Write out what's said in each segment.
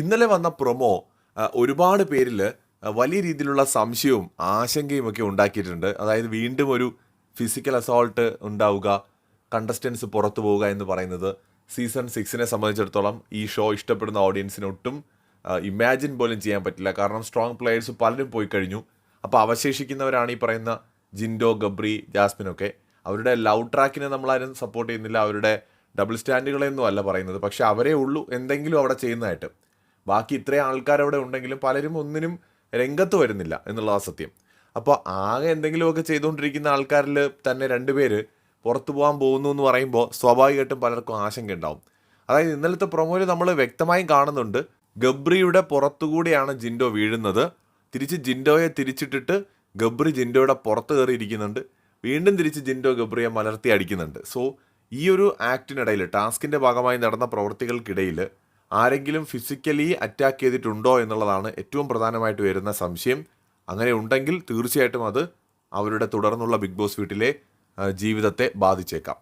ഇന്നലെ വന്ന പ്രൊമോ ഒരുപാട് പേരിൽ വലിയ രീതിയിലുള്ള സംശയവും ആശങ്കയും ഒക്കെ ഉണ്ടാക്കിയിട്ടുണ്ട്. അതായത് വീണ്ടും ഒരു ഫിസിക്കൽ അസോൾട്ട് ഉണ്ടാവുക കണ്ടസ്റ്റൻസ് പുറത്തു പോവുക എന്ന് പറയുന്നത് സീസൺ സിക്സിനെ സംബന്ധിച്ചിടത്തോളം ഈ ഷോ ഇഷ്ടപ്പെടുന്ന ഓഡിയൻസിന് ഒട്ടും ഇമാജിൻ പോലും ചെയ്യാൻ പറ്റില്ല. കാരണം സ്ട്രോങ് പ്ലെയേഴ്സ് പലരും പോയി കഴിഞ്ഞു. അപ്പോൾ അവശേഷിക്കുന്നവരാണ് ഈ പറയുന്ന ജിൻഡോ ഗബ്രി ജാസ്മിനൊക്കെ അവരുടെ ലവ് ട്രാക്കിനെ നമ്മളാരും സപ്പോർട്ട് ചെയ്യുന്നില്ല. അവരുടെ ഡബിൾ സ്റ്റാൻഡുകളെയൊന്നും അല്ല പറയുന്നത്. പക്ഷേ അവരേ ഉള്ളൂ. എന്തെങ്കിലും അവിടെ ചെയ്യുന്നതായിട്ട്. ബാക്കി ഇത്രയും ആൾക്കാർ അവിടെ ഉണ്ടെങ്കിലും പലരും ഒന്നിനും രംഗത്ത് വരുന്നില്ല എന്നുള്ളതാണ് സത്യം. അപ്പോൾ ആകെ എന്തെങ്കിലുമൊക്കെ ചെയ്തുകൊണ്ടിരിക്കുന്ന ആൾക്കാരിൽ തന്നെ രണ്ടുപേര് പുറത്തു പോകാൻ പോകുന്നു എന്ന് പറയുമ്പോൾ സ്വാഭാവികമായിട്ടും പലർക്കും ആശങ്ക ഉണ്ടാവും. അതായത് ഇന്നലത്തെ പ്രൊമോയിൽ നമ്മൾ വ്യക്തമായും കാണുന്നുണ്ട് ഗബ്രിയുടെ പുറത്തുകൂടിയാണ് ജിൻഡോ വീഴുന്നത്. തിരിച്ച് ജിൻഡോയെ തിരിച്ചിട്ടിട്ട് ഗബ്രി ജിൻഡോയുടെ പുറത്ത് കയറിയിരിക്കുന്നുണ്ട് വീണ്ടും തിരിച്ച് ജിൻഡോ ഗബ്രിയെ മലർത്തി അടിക്കുന്നുണ്ട്. സോ ഈ ഒരു ആക്ടിനിടയിൽ ടാസ്കിന്റെ ഭാഗമായി നടന്ന പ്രവൃത്തികൾക്കിടയിൽ ആരെങ്കിലും ഫിസിക്കലി അറ്റാക്ക് ചെയ്തിട്ടുണ്ടോ എന്നുള്ളതാണ് ഏറ്റവും പ്രധാനമായിട്ട് വരുന്ന സംശയം. അങ്ങനെ ഉണ്ടെങ്കിൽ തീർച്ചയായിട്ടും അത് അവരുടെ തുടർന്നുള്ള ബിഗ് ബോസ് വീട്ടിലെ ജീവിതത്തെ ബാധിച്ചേക്കാം.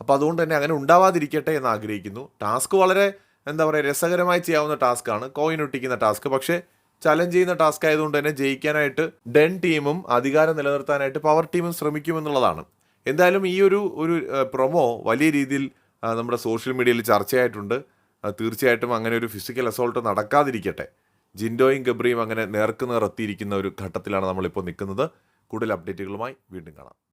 അപ്പോൾ അതുകൊണ്ട് തന്നെ അങ്ങനെ ഉണ്ടാവാതിരിക്കട്ടെ എന്ന് ആഗ്രഹിക്കുന്നു. ടാസ്ക് വളരെ എന്താ പറയുക രസകരമായി ചെയ്യാവുന്ന ടാസ്ക്കാണ് കോയിൻ ഒട്ടിക്കുന്ന ടാസ്ക് പക്ഷേ ചലഞ്ച് ചെയ്യുന്ന ടാസ്ക് ആയതുകൊണ്ട് തന്നെ ജയിക്കാനായിട്ട് ഡെൻ ടീമും അധികാരം നിലനിർത്താനായിട്ട് പവർ ടീമും ശ്രമിക്കുമെന്നുള്ളതാണ് എന്തായാലും ഈ ഒരു ഒരു പ്രൊമോ വലിയ രീതിയിൽ നമ്മുടെ സോഷ്യൽ മീഡിയയിൽ ചർച്ചയായിട്ടുണ്ട്. തീർച്ചയായിട്ടും അങ്ങനെ ഒരു ഫിസിക്കൽ അസോൾട്ട് നടക്കാതിരിക്കട്ടെ. ജിൻഡോയും ഗബ്രിയും അങ്ങനെ നേർക്ക് നേർ എത്തിയിരിക്കുന്ന ഒരു ഘട്ടത്തിലാണ് നമ്മളിപ്പോൾ നിൽക്കുന്നത്. കൂടുതൽ അപ്ഡേറ്റുകളുമായി വീണ്ടും കാണാം.